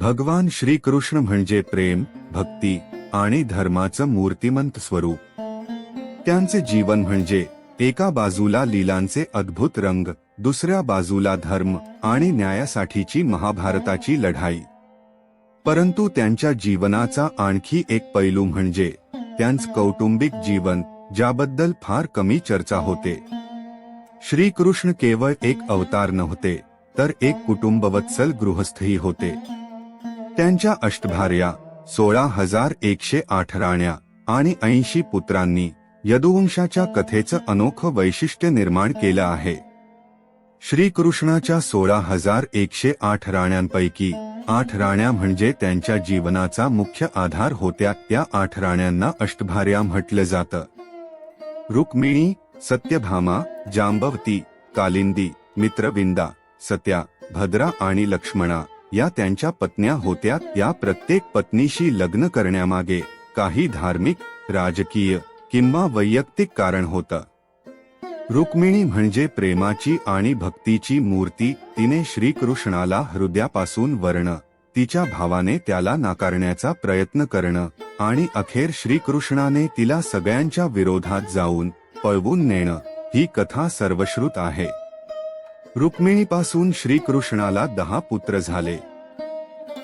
भगवान श्रीकृष्ण म्हणजे प्रेम भक्ती आणि धर्माचं मूर्तिमंत स्वरूप. त्यांचे जीवन म्हणजे एका बाजूला लीलांचे अद्भुत रंग दुसऱ्या बाजूला धर्म आणि न्यायासाठीची महाभारताची लढाई. परंतु त्यांच्या जीवनाचा आणखी एक पैलू म्हणजे त्यांचं कौटुंबिक जीवन ज्याबद्दल फार कमी चर्चा होते. श्रीकृष्ण केवळ एक अवतार नव्हते तर एक कुटुंबवत्सल गृहस्थही होते. त्यांच्या अष्टभार्या सोळा हजार एकशे आठ राण्या आणि ऐंशी पुत्रांनी यदुवंशाच्या कथेचं अनोखं वैशिष्ट्य निर्माण केलं आहे. श्रीकृष्णाच्या सोळा हजार एकशे आठ राण्यांपैकी आठ राण्या म्हणजे त्यांच्या जीवनाचा मुख्य आधार होत्या. त्या आठ राण्यांना अष्टभार्या म्हटलं जातं. रुक्मिणी सत्यभामा जांबवती कालिंदी मित्रविंदा सत्या भद्रा आणि लक्ष्मणा या त्यांच्या पत्न्या होत्या त्या प्रत्येक पत्नीशी लग्न करण्यामागे काही धार्मिक राजकीय किंवा वैयक्तिक कारण होतं. रुक्मिणी म्हणजे प्रेमाची आणि भक्तीची मूर्ती तिने श्रीकृष्णाला हृदयापासून वर्ण तिच्या भावाने त्याला नाकारण्याचा प्रयत्न करणं आणि अखेर श्रीकृष्णाने तिला सगळ्यांच्या विरोधात जाऊन पळवून नेणं ही कथा सर्वश्रुत आहे. रुक्मिणीपासून श्रीकृष्णाला दहा पुत्र झाले.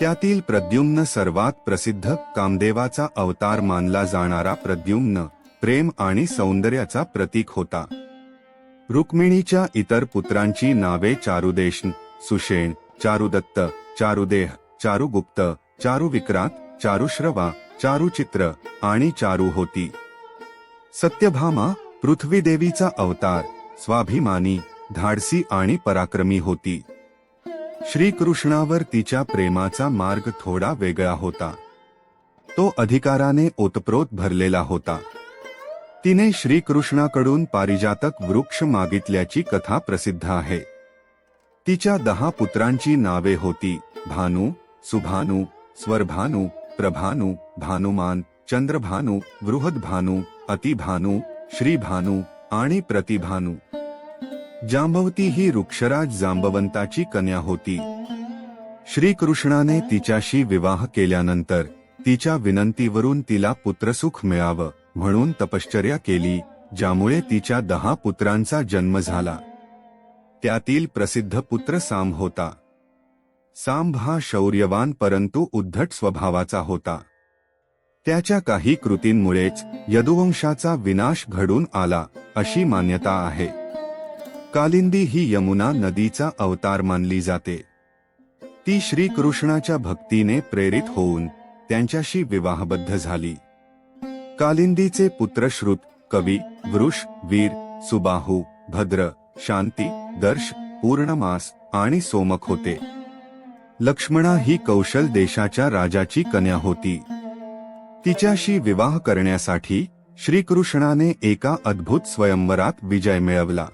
त्यातील प्रद्युम्न सर्वात प्रसिद्ध कामदेवाचा अवतार मानला जाणारा प्रद्युम्न प्रेम आणि सौंदर्याचा प्रतीक होता. रुक्मिणीच्या इतर पुत्रांची नावे चारुदेशन सुषेण चारुदत्त चारुदेह चारुगुप्त चारुविक्रांत चारुश्रवा चारुचित्र आणि चारू होती सत्यभामा पृथ्वीदेवीचा अवतार स्वाभिमानी धाडसी आणि पराक्रमी होती. श्रीकृष्णावर तिच्या प्रेमाचा मार्ग थोडा वेगळा होता. तो अधिकाराने ओतप्रोत भरलेला होता. तिने श्रीकृष्णाकडून पारिजातक वृक्ष मागितल्याची कथा प्रसिद्ध आहे. तिच्या दहा पुत्रांची नावे होती भानू सुभानू स्वरभानू प्रभानू भानुमान चंद्रभानू बृहदभानू अतिभानू श्रीभानू आणि प्रतिभानू. जांभवती ही वृक्षराज जांबवंताची कन्या होती. श्रीकृष्णाने तिच्याशी विवाह केल्यानंतर तिच्या विनंतीवरून तिला पुत्रसुख मिळावं म्हणून तपश्चर्या केली ज्यामुळे तिच्या दहा पुत्रांचा जन्म झाला. त्यातील प्रसिद्ध पुत्र सांब होता. सांब हा शौर्यवान परंतु उद्धट स्वभावाचा होता. त्याच्या काही कृतींमुळेच यदुवंशाचा विनाश घडून आला अशी मान्यता आहे. कालिंदी ही यमुना नदीचा अवतार मानली जाते. ती श्रीकृष्णाच्या भक्तीने प्रेरित होऊन त्यांच्याशी विवाहबद्ध झाली. कालिंदीचे पुत्र श्रुत कवी वृष वीर सुबाहू भद्र शांती दर्श पूर्णमास आणि सोमक होते. लक्ष्मणा ही कौशल देशाच्या राजाची कन्या होती. तिच्याशी विवाह करण्यासाठी श्रीकृष्णाने एका अद्भुत स्वयंवरात विजय मिळवला.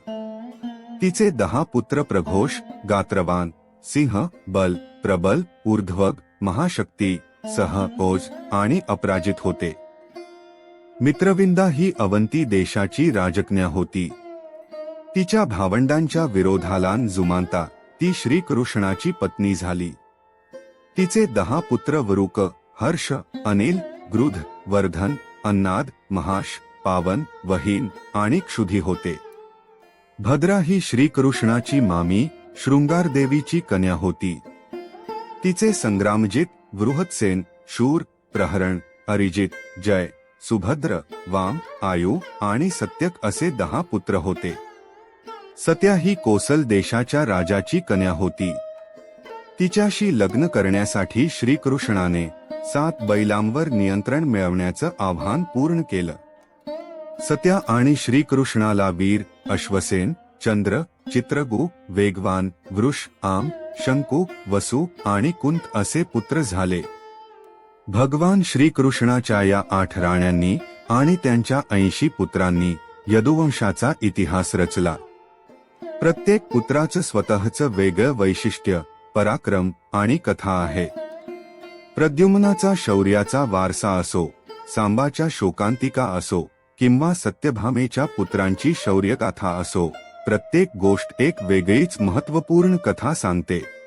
तिचे दहा पुत्र प्रघोष गात्रवान सिंह बल प्रबल ऊर्ध्वग महाशक्ती सह ओज आणि अपराजित होते. मित्रविंदा ही अवंती देशाची राजकन्या होती. तिच्या भावंडांच्या विरोधाला जुमानता ती श्रीकृष्णाची पत्नी झाली. तिचे दहा पुत्र वरुक हर्ष अनिल गृध वर्धन अन्नाद महाश पावन वहीन आणि क्षुधी होते. भद्रा ही श्रीकृष्णाची मामी शृंगारदेवीची कन्या होती. तिचे संग्रामजित बृहत्सेन शूर प्रहरण अरिजित जय सुभद्र वाम आयु आणि सत्यक असे दहा पुत्र होते. सत्या ही कोसल देशाच्या राजाची कन्या होती. तिच्याशी लग्न करण्यासाठी श्रीकृष्णाने सात बैलांवर नियंत्रण मिळवण्याचं आव्हान पूर्ण केलं. सत्या आणि श्रीकृष्णाला वीर अश्वसेन चंद्र चित्रगु वेगवान वृष आम शंकू वसु आणि कुंत असे पुत्र झाले. भगवान श्रीकृष्णाच्या या आठ राण्यांनी आणि त्यांच्या ऐंशी पुत्रांनी यदुवंशाचा इतिहास रचला. प्रत्येक पुत्राचं स्वतःचं वेगळं वैशिष्ट्य पराक्रम आणि कथा आहे. प्रद्युम्नाचा शौर्याचा वारसा असो सांबाच्या शोकांतिका असो किंवा सत्यभामेच्या पुत्रांची शौर्यगाथा असो प्रत्येक गोष्ट एक वेगळीच महत्त्वपूर्ण कथा सांगते.